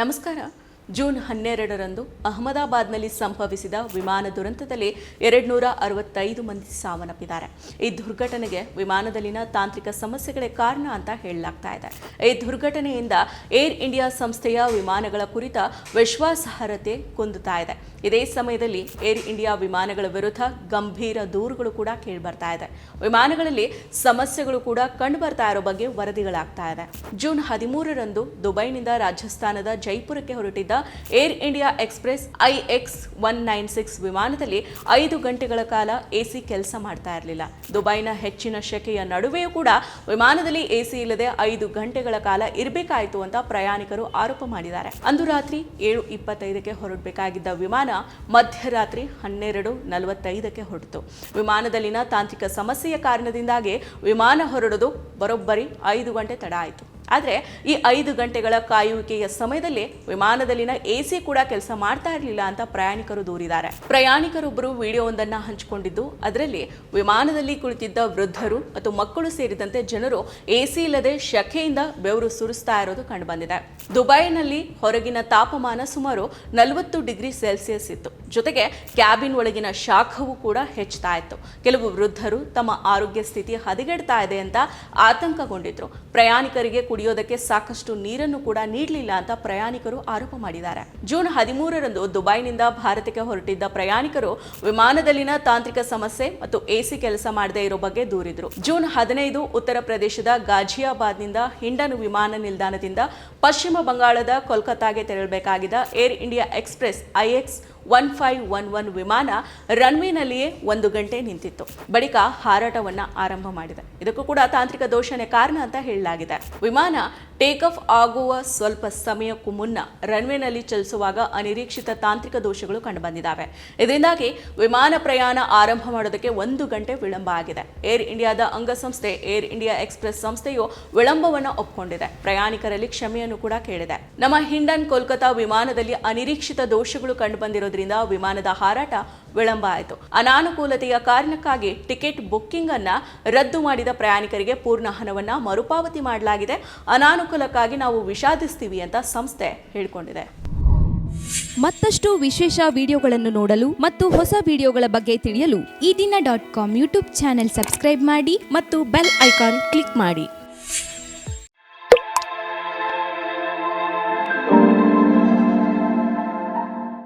ನಮಸ್ಕಾರ. ಜೂನ್ ಹನ್ನೆರಡರಂದು ಅಹಮದಾಬಾದ್ನಲ್ಲಿ ಸಂಭವಿಸಿದ ವಿಮಾನ ದುರಂತದಲ್ಲಿ ಎರಡ್ನೂರ ಅರವತ್ತೈದು ಮಂದಿ ಸಾವನ್ನಪ್ಪಿದ್ದಾರೆ. ಈ ದುರ್ಘಟನೆಗೆ ವಿಮಾನದಲ್ಲಿನ ತಾಂತ್ರಿಕ ಸಮಸ್ಯೆಗಳೇ ಕಾರಣ ಅಂತ ಹೇಳಲಾಗ್ತಾ ಇದೆ. ಈ ದುರ್ಘಟನೆಯಿಂದ ಏರ್ ಇಂಡಿಯಾ ಸಂಸ್ಥೆಯ ವಿಮಾನಗಳ ಕುರಿತ ವಿಶ್ವಾಸಾರ್ಹತೆ ಕುಂದುತ್ತಾ ಇದೆ. ಇದೇ ಸಮಯದಲ್ಲಿ ಏರ್ ಇಂಡಿಯಾ ವಿಮಾನಗಳ ವಿರುದ್ಧ ಗಂಭೀರ ದೂರುಗಳು ಕೂಡ ಕೇಳಿಬರ್ತಾ ಇದೆ. ವಿಮಾನಗಳಲ್ಲಿ ಸಮಸ್ಯೆಗಳು ಕೂಡ ಕಂಡು ಬರ್ತಾ ಇರೋ ಬಗ್ಗೆ ವರದಿಗಳಾಗ್ತಾ ಇದೆ. ಜೂನ್ ಹದಿಮೂರರಂದು ದುಬೈನಿಂದ ರಾಜಸ್ಥಾನದ ಜೈಪುರಕ್ಕೆ ಹೊರಟಿದ್ದ Air India Express I X one nine six ವಿಮಾನದಲ್ಲಿ ಐದು ಗಂಟೆಗಳ ಕಾಲ ಎಸಿ ಕೆಲಸ ಮಾಡ್ತಾ ಇರಲಿಲ್ಲ. ದುಬೈನ ಹೆಚ್ಚಿನ ಶೆಕೆಯ ನಡುವೆಯೂ ಕೂಡ ವಿಮಾನದಲ್ಲಿ ಎಸಿ ಇಲ್ಲದೆ ಐದು ಗಂಟೆಗಳ ಕಾಲ ಇರಬೇಕಾಯಿತು ಅಂತ ಪ್ರಯಾಣಿಕರು ಆರೋಪ ಮಾಡಿದ್ದಾರೆ. ಅಂದು ರಾತ್ರಿ ಏಳು ಇಪ್ಪತ್ತೈದಕ್ಕೆ ಹೊರಡಬೇಕಾಗಿದ್ದ ವಿಮಾನ ಮಧ್ಯರಾತ್ರಿ ಹನ್ನೆರಡು ನಲವತ್ತೈದಕ್ಕೆ ಹೊರಟಿತು ವಿಮಾನದಲ್ಲಿನ ತಾಂತ್ರಿಕ ಸಮಸ್ಯೆಯ ಕಾರಣದಿಂದಾಗಿ ವಿಮಾನ ಹೊರಡೋದು ಬರೋಬ್ಬರಿ ಐದು ಗಂಟೆ ತಡ ಆಯಿತು. ಆದರೆ ಈ ಐದು ಗಂಟೆಗಳ ಕಾಯುವಿಕೆಯ ಸಮಯದಲ್ಲಿ ವಿಮಾನದಲ್ಲಿನ ಎಸಿ ಕೂಡ ಕೆಲಸ ಮಾಡ್ತಾ ಇರಲಿಲ್ಲ ಅಂತ ಪ್ರಯಾಣಿಕರು ದೂರಿದ್ದಾರೆ. ಪ್ರಯಾಣಿಕರೊಬ್ಬರು ವಿಡಿಯೋವೊಂದನ್ನ ಹಂಚಿಕೊಂಡಿದ್ದು, ಅದರಲ್ಲಿ ವಿಮಾನದಲ್ಲಿ ಕುಳಿತಿದ್ದ ವೃದ್ಧರು ಮತ್ತು ಮಕ್ಕಳು ಸೇರಿದಂತೆ ಜನರು ಎಸಿ ಇಲ್ಲದೆ ಶಖೆಯಿಂದ ಬೆವರು ಸುರಿಸ್ತಾ ಇರೋದು ಕಂಡುಬಂದಿದೆ. ದುಬೈನಲ್ಲಿ ಹೊರಗಿನ ತಾಪಮಾನ ಸುಮಾರು ನಲವತ್ತು ಡಿಗ್ರಿ ಸೆಲ್ಸಿಯಸ್ ಇತ್ತು. ಜೊತೆಗೆ ಕ್ಯಾಬಿನ್ ಒಳಗಿನ ಶಾಖವೂ ಕೂಡ ಹೆಚ್ಚುತ್ತಾ ಇತ್ತು. ಕೆಲವು ವೃದ್ಧರು ತಮ್ಮ ಆರೋಗ್ಯ ಸ್ಥಿತಿ ಹದಗೆಡ್ತಾ ಇದೆ ಅಂತ ಆತಂಕಗೊಂಡಿದ್ರು. ಪ್ರಯಾಣಿಕರಿಗೆ ಕುಡಿಯೋದಕ್ಕೆ ಸಾಕಷ್ಟು ನೀರನ್ನು ಕೂಡ ನೀಡಲಿಲ್ಲ ಅಂತ ಪ್ರಯಾಣಿಕರು ಆರೋಪ ಮಾಡಿದ್ದಾರೆ. ಜೂನ್ ಹದಿಮೂರರಂದು ದುಬೈನಿಂದ ಭಾರತಕ್ಕೆ ಹೊರಟಿದ್ದ ಪ್ರಯಾಣಿಕರು ವಿಮಾನದಲ್ಲಿನ ತಾಂತ್ರಿಕ ಸಮಸ್ಯೆ ಮತ್ತು ಎಸಿ ಕೆಲಸ ಮಾಡದೇ ಇರೋ ಬಗ್ಗೆ ದೂರಿದ್ರು. ಜೂನ್ ಹದಿನೈದು ಉತ್ತರ ಪ್ರದೇಶದ ಗಾಜಿಯಾಬಾದ್ನಿಂದ ಹಿಂಡನ್ ವಿಮಾನ ನಿಲ್ದಾಣದಿಂದ ಪಶ್ಚಿಮ ಬಂಗಾಳದ ಕೋಲ್ಕತ್ತಾಗೆ ತೆರಳಬೇಕಾಗಿದ್ದ Air India Express IX one five one one ವಿಮಾನ ರನ್ವೇನಲ್ಲಿಯೇ ಒಂದು ಗಂಟೆ ನಿಂತಿತ್ತು. ಬಳಿಕ ಹಾರಾಟವನ್ನು ಆರಂಭ ಮಾಡಿದೆ. ಇದಕ್ಕೂ ಕೂಡ ತಾಂತ್ರಿಕ ದೋಷನೇ ಕಾರಣ ಅಂತ ಹೇಳಲಾಗಿದೆ. ವಿಮಾನ ಟೇಕ್ ಆಫ್ ಆಗುವ ಸ್ವಲ್ಪ ಸಮಯಕ್ಕೂ ಮುನ್ನ ರನ್ವೇನಲ್ಲಿ ಚಲಿಸುವಾಗ ಅನಿರೀಕ್ಷಿತ ತಾಂತ್ರಿಕ ದೋಷಗಳು ಕಂಡುಬಂದಿದ್ದಾವೆ. ಇದರಿಂದಾಗಿ ವಿಮಾನ ಪ್ರಯಾಣ ಆರಂಭ ಮಾಡೋದಕ್ಕೆ ಒಂದು ಗಂಟೆ ವಿಳಂಬ ಆಗಿದೆ. ಏರ್ ಇಂಡಿಯಾದ ಅಂಗಸಂಸ್ಥೆ, ಏರ್ ಇಂಡಿಯಾ ಎಕ್ಸ್ಪ್ರೆಸ್ ಸಂಸ್ಥೆಯು ವಿಳಂಬವನ್ನು ಒಪ್ಪಿಕೊಂಡಿದೆ ಪ್ರಯಾಣಿಕರಲ್ಲಿ ಕ್ಷಮೆಯನ್ನು ಕೂಡ ಕೇಳಿದೆ. ನಮ್ಮ ಹಿಂಡನ್ ಕೋಲ್ಕತಾ ವಿಮಾನದಲ್ಲಿ ಅನಿರೀಕ್ಷಿತ ದೋಷಗಳು ಕಂಡುಬಂದಿರೋದ್ರಿಂದ ವಿಮಾನದ ಹಾರಾಟ ವಿಳಂಬ ಆಯಿತು. ಅನಾನುಕೂಲತೆಯ ಕಾರಣಕ್ಕಾಗಿ ಟಿಕೆಟ್ ಬುಕ್ಕಿಂಗ್ ಅನ್ನ ರದ್ದು ಮಾಡಿದ ಪ್ರಯಾಣಿಕರಿಗೆ ಪೂರ್ಣ ಹಣವನ್ನ ಮರುಪಾವತಿ ಮಾಡಲಾಗಿದೆ. ಅನಾನುಕೂಲಕ್ಕಾಗಿ ನಾವು ವಿಷಾದಿಸ್ತೀವಿ ಅಂತ ಸಂಸ್ಥೆ ಹೇಳಿಕೊಂಡಿದೆ. ಮತ್ತಷ್ಟು ವಿಶೇಷ ವಿಡಿಯೋಗಳನ್ನು ನೋಡಲು ಮತ್ತು ಹೊಸ ವಿಡಿಯೋಗಳ ಬಗ್ಗೆ ತಿಳಿಯಲು Ee Dina dot com YouTube channel subscribe ಮಾಡಿ ಮತ್ತು ಬೆಲ್ ಐಕಾನ್ ಕ್ಲಿಕ್ ಮಾಡಿ.